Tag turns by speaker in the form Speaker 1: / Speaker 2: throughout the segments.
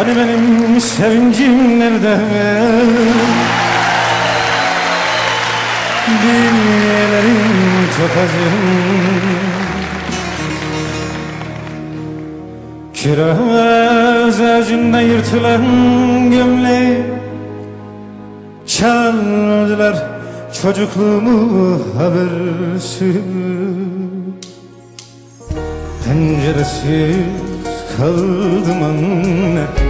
Speaker 1: Hani benim sevincim nerede? Çok acım Kiraz ağacında yırtılan gömleği Çaldılar çocukluğumu habersiz. Penceresiz kaldım anne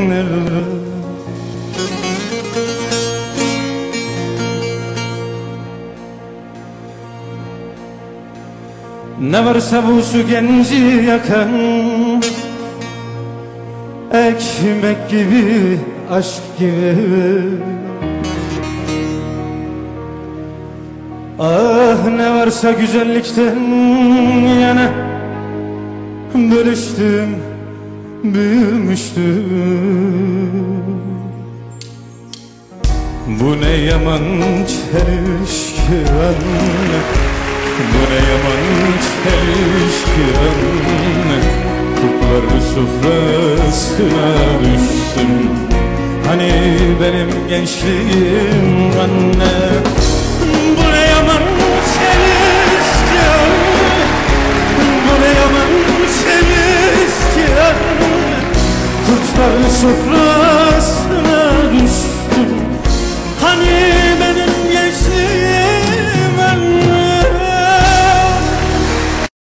Speaker 1: Ne varsa bu su genci yakan Ekmek gibi, aşk gibi. Ah ne varsa güzellikten yana Bölüştüm, büyümüştüm. Bu ne yaman çelişki anne Meryem'in eşkiren Kurtlar sofrasına düştüm. Hani benim gençliğim anne Kurtlar sofrasına